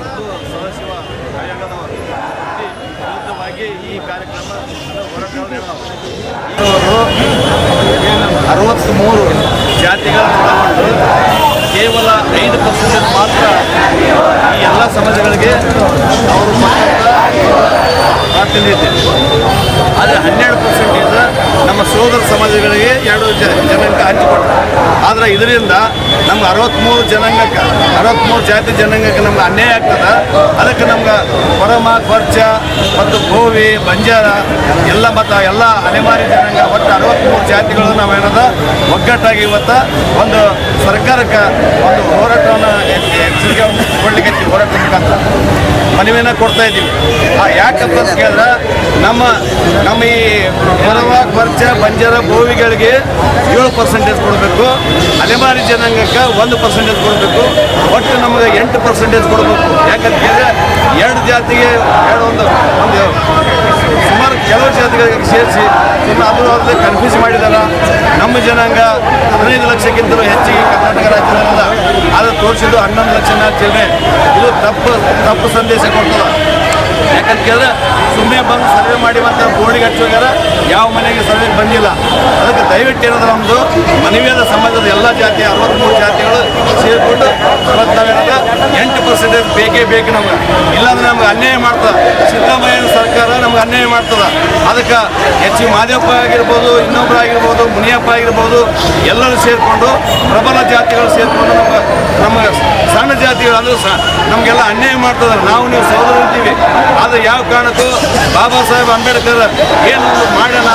ಮತ್ತು ಸದಾಶಿವ ಆಯೋಗದವರು ಈ ವಿರುದ್ಧವಾಗಿ ಈ ಕಾರ್ಯಕ್ರಮ ಹೋರಾಟವನ್ನು ಅರವತ್ತ್ಮೂರು ಜಾತಿಗಳನ್ನು ಒಳಗೊಂಡು ಕೇವಲ ಐದು ಪರ್ಸೆಂಟ್ ಮಾತ್ರ ಈ ಎಲ್ಲ ಸಮಾಜಗಳಿಗೆ ಅವರು ಪ್ರಾತಿನಿಧ್ಯ ಆದರೆ ಹನ್ನೆರಡು ಇಂದ ನಮ್ಮ ಸೋದರ ಸಮಾಜಗಳಿಗೆ ಎರಡು ಜ ಜನಾಂಗ ಹಂಚಿಕೊಟ್ರು. ಆದರೆ ಇದರಿಂದ ನಮ್ಗೆ ಅರವತ್ತ್ಮೂರು ಜನಾಂಗಕ್ಕೆ ಅರವತ್ತ್ಮೂರು ಜಾತಿ ಜನಾಂಗಕ್ಕೆ ನಮ್ಗೆ ಅನ್ಯಾಯ ಆಗ್ತದೆ. ಅದಕ್ಕೆ ನಮ್ಗೆ ಪರಮ ಖರ್ಚ ಮತ್ತು ಭೋವಿ ಬಂಜಾರ, ಎಲ್ಲ ಮತ್ತು ಎಲ್ಲ ಅಲೆಮಾರಿ ಜನಾಂಗ ಒಟ್ಟು ಅರವತ್ತ್ಮೂರು ಜಾತಿಗಳು ನಾವು ಏನದ ಒಗ್ಗಟ್ಟಾಗಿ ಇವತ್ತು ಒಂದು ಸರ್ಕಾರಕ್ಕೆ ಒಂದು ಹೋರಾಟವನ್ನು ಎಚ್ಚರಿಕೆ ಕೊಡ್ಲಿಕ್ಕೆ ಹೋರಾಟ ಮುಖಾಂತರ ಮನವಿಯನ್ನು ಕೊಡ್ತಾ ಇದ್ದೀವಿ. ಆ ಯಾಕಂತ ಕೇಳಿದ್ರೆ, ನಮ್ಮ ನಮ್ಮ ಈ ಕೊರವ ಕೊರ್ಚ ಬಂಜಾರ ಭೂಮಿಗಳಿಗೆ ಏಳು ಪರ್ಸೆಂಟೇಜ್ ಕೊಡಬೇಕು. ಅಲೆಮಾರಿ ಜನಾಂಗಕ್ಕೆ ಒಂದು ಪರ್ಸೆಂಟೇಜ್ ಕೊಡಬೇಕು. ಒಟ್ಟು ನಮಗೆ ಎಂಟು ಪರ್ಸೆಂಟೇಜ್ ಕೊಡಬೇಕು. ಯಾಕಂತ ಕೇಳಿದ್ರೆ, ಎರಡು ಜಾತಿಗೆ, ಎರಡು ಒಂದು ಒಂದು ಸುಮಾರು ಕೆಲವು ಜಾತಿಗಳಿಗೆ ಸೇರಿಸಿ ಅದು ಅಲ್ಲದೆ ಕನ್ಫ್ಯೂಸ್ ಮಾಡಿದಾರ. ನಮ್ಮ ಜನಾಂಗ ಹದಿನೈದು ತೋರಿಸಿದ್ದು ಹನ್ನೊಂದು ಲಕ್ಷ ಚಿಲ್ಲರೆ ಇದು ತಪ್ಪು ತಪ್ಪು ಸಂದೇಶ ಕೊಡ್ತದ ಯಾಕಂತ ಕೇಳಿದ್ರೆ ಸುಮ್ಮನೆ ಬಂದು ಸರ್ವೆ ಮಾಡಿ ಮತ್ತೆ ಬೋರ್ಡಿಗೆ ಹಚ್ಚೋಗ್ಯಾರ ಯಾವ ಮನೆಗೆ ಸರ್ವೆ ಬಂದಿಲ್ಲ. ಅದಕ್ಕೆ ದಯವಿಟ್ಟು ಏನಂದ್ರೆ ನಮ್ಮದು ಮನವಿಯಾದ ಸಮಾಜದ ಎಲ್ಲ ಜಾತಿ ಅರವತ್ತ್ಮೂರು ಜಾತಿಗಳು ಸೇರಿಕೊಂಡು ಇವತ್ತು ನಾವೇನಂದ್ರೆ ಎಂಟು ಪರ್ಸೆಂಟೇಜ್ ಬೇಕೇ ಬೇಕು ನಮಗೆ. ಇಲ್ಲಾಂದ್ರೆ ನಮ್ಗೆ ಅನ್ಯಾಯ ಮಾಡ್ತದೆ. ಸಿದ್ದರಾಮಯ್ಯ ಸರ್ಕಾರ ನಮ್ಗೆ ಅನ್ಯಾಯ ಮಾಡ್ತದೆ. ಅದಕ್ಕೆ ಎಚ್ ಸಿ ಮಾದೇವಪ್ಪ ಆಗಿರ್ಬೋದು ಇನ್ನೊಬ್ಬರು ಆಗಿರ್ಬೋದು, ಮುನಿಯಪ್ಪ ಆಗಿರ್ಬೋದು, ಎಲ್ಲರೂ ಸೇರಿಕೊಂಡು ಪ್ರಬಲ ಜಾತಿಗಳು ನಮಗೆ ಸಣ್ಣ ಜಾತಿಗಳು ಅಂದ್ರೆ ಸಹ ನಮಗೆಲ್ಲ ಅನ್ಯಾಯ ಮಾಡ್ತದೆ. ನಾವು ನೀವು ಸಹೋದರ ಇರ್ತೀವಿ ಆದರೆ ಯಾವ ಕಾರಣಕ್ಕೂ ಬಾಬಾ ಸಾಹೇಬ್ ಅಂಬೇಡ್ಕರ್ ಏನು ಮಾಡೋಣ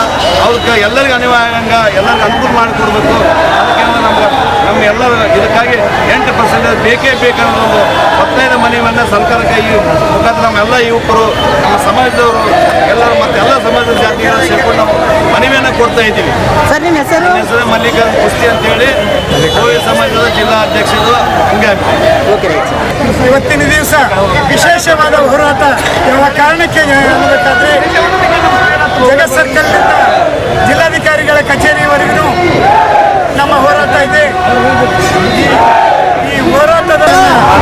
ಅವ್ರಿಗೆ ಎಲ್ಲರಿಗೂ ಅನಿವಾರ್ಯಂಗ ಎಲ್ಲರಿಗೂ ಅನುಕೂಲ ಮಾಡಿಕೊಡ್ಬೇಕು. ಅದಕ್ಕೆ ನಮ್ಗೆ ನಮ್ಮ ಎಲ್ಲ ಇದಕ್ಕಾಗಿ ಎಂಟು ಪರ್ಸೆಂಟ್ ಬೇಕೇ ಬೇಕನ್ನೋ ಒಂದು ಹದಿನೈದು ಮನೆಯನ್ನ ಸರ್ಕಾರಕ್ಕೆ ಈ ಮುಖಾಂತರ ನಮ್ಮೆಲ್ಲ ಯುವಕರು, ನಮ್ಮ ಸಮಾಜದವರು, ಎಲ್ಲರೂ ಮತ್ತೆ ಎಲ್ಲ ಸಮಾಜದ ಜಾತಿಗಳು ಸೇರ್ಕೊಂಡು ನಾವು ಮನವಿಯನ್ನು ಕೊಡ್ತಾ ಇದ್ದೀವಿ. ಸರ್ ನಿಮ್ಮ ಹೆಸರು? ಹೆಸರು ಮಲ್ಲಿಕಾರ್ಜುನ್ ಕುಸ್ತಿ ಅಂತೇಳಿ. ಕೋವಿ ಸಮಾಜದ ಜಿಲ್ಲಾ ಅಧ್ಯಕ್ಷರು ಹಂಗಾಗಿ. Okay sir. ಇವತ್ತಿನ ದಿವಸ ವಿಶೇಷವಾದ ಹೋರಾಟ. ಯಾವ ಕಾರಣಕ್ಕೆ ಜಗತ್ ಸರ್ಕಲ್ನಿಂದ ಜಿಲ್ಲಾಧಿಕಾರಿಗಳ ಕಚೇರಿವರೆಗೂ ನಮ್ಮ ಹೋರಾಟ ಇದೆ ಈ- ಈ ಹೋರಾಟದ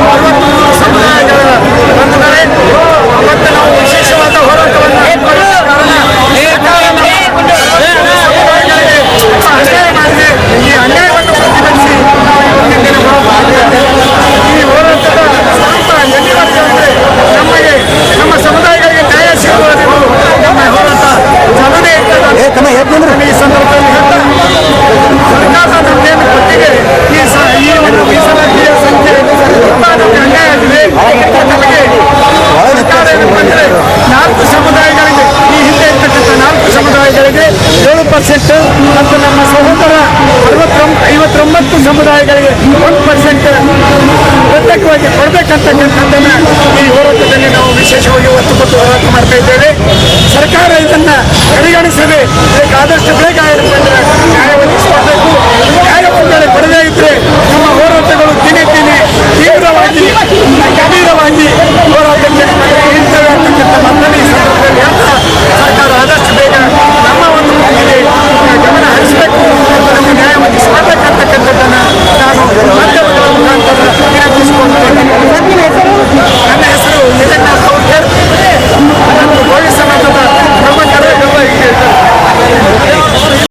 ಅರವತ್ಮೂರು ಸಮುದಾಯಗಳ ಬಂಧುಗಳೇ ಇವತ್ತು ನಾವು ವಿಶೇಷವಾದ ಹೋರಾಟವನ್ನು ಹಮ್ಮಿಕೊಳ್ಳಲು ಕಾರಣ ಸರ್ಕಾರ ನಮ್ಮ ಸಮುದಾಯಗಳಿಗೆ ಅನ್ಯಾಯ ಮಾಡಿದೆ ಈ ಅನ್ಯಾಯವನ್ನು ಪ್ರತಿಭಟಿಸಿ ನಾವು ಇವತ್ತಿನ ದಿನ ಹೋರಾಟ ಈ ಹೋರಾಟದ ಸ್ವರೂಪ ಎಲ್ಲಿವರೆಗೆ ಅಂದರೆ ನಮಗೆ ನಮ್ಮ ಸಮುದಾಯಗಳಿಗೆ ನ್ಯಾಯ ಸಿಗುವವರೆಗೂ ನಮ್ಮ ಹೋರಾಟ ಚಾಲನೆ ಇರ್ತದೆ ಈ ಸಂದರ್ಭದಲ್ಲಿ ಹೇಳ್ತಾ ಸರ್ಕಾರದ ನಮ್ದೇನು ಕೊಟ್ಟಿಗೆ ಈ ಸ ಈ ಒಂದು ಮೀಸಲಾತಿಯ ಸಂಖ್ಯೆ ತುಂಬಾ ನಮಗೆ ಅನ್ಯಾಯ ಆಗಿದೆ ನಮಗೆ ಸರ್ಕಾರ ಏನಪ್ಪ ಅಂದ್ರೆ ನಾಲ್ಕು ಸಮುದಾಯಗಳಿಗೆ ಈ ಹಿಂದೆ ಇರ್ತಕ್ಕಂಥ ನಾಲ್ಕು ಸಮುದಾಯಗಳಿಗೆ ಏಳು ಪರ್ಸೆಂಟ್ ಮತ್ತು ನಮ್ಮ ಸಹೋದರ ಐವತ್ತೊಂಬತ್ತು ಸಮುದಾಯಗಳಿಗೆ ಒಂದು ಪರ್ಸೆಂಟ್ ಪ್ರತ್ಯೇಕವಾಗಿ ಕೊಡಬೇಕಂತಕ್ಕಂಥದ್ದನ್ನು ಈ ಹೋರಾಟದಲ್ಲಿ ನಾವು ವಿಶೇಷವಾಗಿ ಒತ್ತು ಕೊಟ್ಟು ಹೋರಾಟ ಮಾಡ್ತಾ ಇದ್ದೇವೆ. ಸರ್ಕಾರ ಇದನ್ನ ಪರಿಗಣಿಸದೆ ಆದಷ್ಟು ಬೇಗ